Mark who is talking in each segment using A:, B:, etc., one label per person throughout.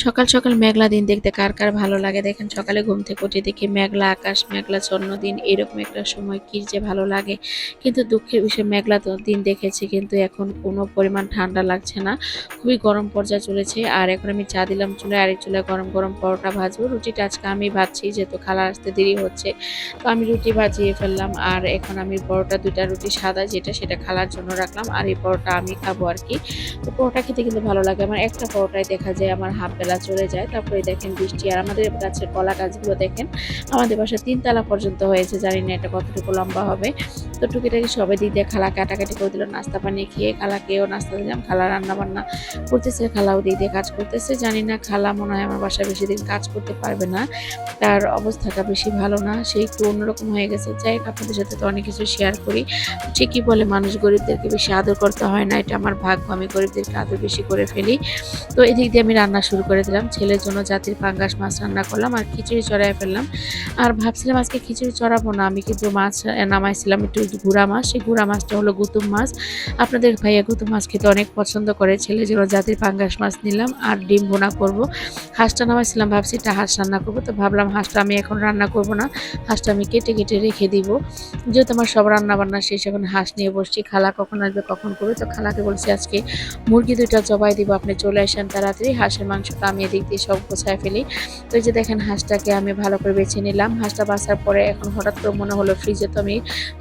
A: সকাল সকাল মেঘলা দিন দেখতে কার কার ভালো লাগে দেখেন সকালে ঘুম থেকে উঠে দেখি মেঘলা আকাশ, মেঘলা দিন এরকম একটা সময় কি যে ভালো লাগে। কিন্তু দুঃখের বিষয়, মেঘলা দিন দেখেছি কিন্তু এখন কোনো পরিমাণ ঠান্ডা লাগছে না। খুবই গরম পর্যায়ে চলেছে আর এখন আমি চা দিলাম চুলে আরেক চুলে গরম গরম পরোটা ভাজবো। রুটিটা আজকে আমি ভাজছি যেহেতু খালা আসতে দেরি হচ্ছে, তো আমি রুটি ভাজিয়ে ফেললাম আর এখন আমি পরোটা দুইটা রুটি সাদা যেটা সেটা খালার জন্য রাখলাম আর এই পরোটা আমি খাব আর কি। তো পরোটা খেতে কিন্তু ভালো লাগে। আমার একটা পরোটায় দেখা যায়, আমার হাফ বেলা চলে যায়। তারপরে দেখেন বৃষ্টি আর আমাদের গাছের কলা গাছগুলো দেখেন, আমাদের বাসা তিনতলা পর্যন্ত হয়েছে। জানি না এটা কতটুকু লম্বা হবে। তো টুকিটাকি সবাই দিক দিয়ে খালা কাটাকাটি করে দিল, নাস্তা পানি খেয়ে খালাকেও নাস্তা দিলাম। খালা রান্না বান্না করতেছে, খালাও দিক দিয়ে কাজ করতেছে। জানি না খালা মনে হয় আমার বাসায় বেশি দিন কাজ করতে পারবে না। তার অবস্থাটা বেশি ভালো না, সে একটু অন্যরকম হয়ে গেছে। যাই হোক, আপনাদের সাথে তো অনেক কিছু শেয়ার করি। ঠিকই বলে মানুষ গরিবদেরকে বেশি আদর করতে হয় না, এটা আমার ভাগ্য। আমি গরিবদেরকে আদর বেশি করে ফেলি। তো এদিক দিয়ে আমি রান্না শুরু করে দিলাম ছেলের জন্য জাতির পাঙ্গাস মাছ রান্না করলাম আর খিচুড়ি চড়াই ফেললাম। আর ভাবছিলাম আজকে খিচুড়ি চড়াবো না, আমি কিন্তু মাছ নামাইছিলাম একটু গুড়া মাছ। সেই গুড়া মাছটা হলো গুতুম মাছ। আপনাদের ভাইয়া গুতুম মাছ খেতে অনেক পছন্দ করে। ছেলের জন্য জাতির পাঙ্গাস মাছ নিলাম আর ডিম ভোনা করব। হাঁসটা নামাইছিলাম, ভাবছি এটা হাঁস রান্না করব। তো ভাবলাম হাঁসটা আমি এখন রান্না করব না, হাঁসটা আমি কেটে কেটে রেখে দিব। যেহেতু আমার সব রান্না বান্না শেষ, এখন হাঁস নিয়ে বসছি। খালা কখন আসবে, কখন করবে? তো খালাকে বলছি আজকে মুরগি দুইটা জবাই দিব, আপনি চলে আসেন তাড়াতাড়ি, হাঁসের মাংসটা আমি এদিক দিয়ে সব গোছায় ফেলি। তো এই যে দেখেন হাঁসটাকে আমি ভালো করে বেছে নিলাম। হাঁসটা বাছার পরে এখন হঠাৎ করে মনে হলো ফ্রিজে তো আমি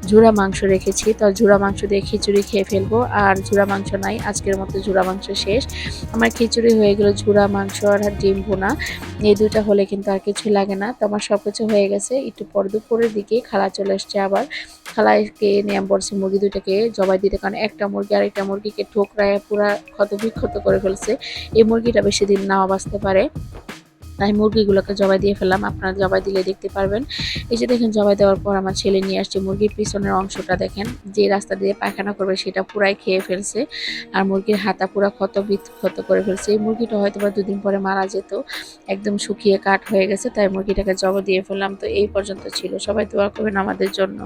A: ঝুরা মাংস রেখেছি। তো ঝুরা মাংস দিয়ে খিচুড়ি খেয়ে ফেলব। আর ঝুরা মাংস নাই, আজকের মতো ঝুরা মাংস শেষ। আমার খিচুড়ি হয়ে গেল ঝুরা মাংস আর ডিম ভুনা। এই দুইটা হলে কিন্তু আর কিছু লাগে না। তো আমার সব কিছু হয়ে গেছে। একটু পর দুপুরের দিকে খালা চলে এসছে আবার। খালাকে নিয়ে পড়ছে মুরগি দুইটাকে জবাই দিতে, কারণ একটা মুরগি আর একটা মুরগিকে ঠোকরায় পুরা ক্ষত বিক্ষত করে ফেলছে। এই মুরগিটা বেশি দিন নাও বাঁচতে পারে। তাই মুরগিগুলোকে জবাই দিয়ে ফেললাম। আপনারা জবাই দিলে দেখতে পারবেন। এই যে দেখেন, জবাই দেওয়ার পর আমার ছেলে নিয়ে আসছে মুরগির পিছনের অংশটা দেখেন। যে রাস্তা দিয়ে পায়খানা করবে সেটা পুরাই খেয়ে ফেলছে। আর মুরগির হাতা পুরা ক্ষত ক্ষত করে ফেলছে। এই মুরগিটা হয়তো বা দুদিন পরে মারা যেত। একদম শুকিয়ে কাঠ হয়ে গেছে, তাই মুরগিটাকে জবা দিয়ে ফেললাম। তো এই পর্যন্ত ছিল। সবাই দোয়া করবেন আমাদের জন্য।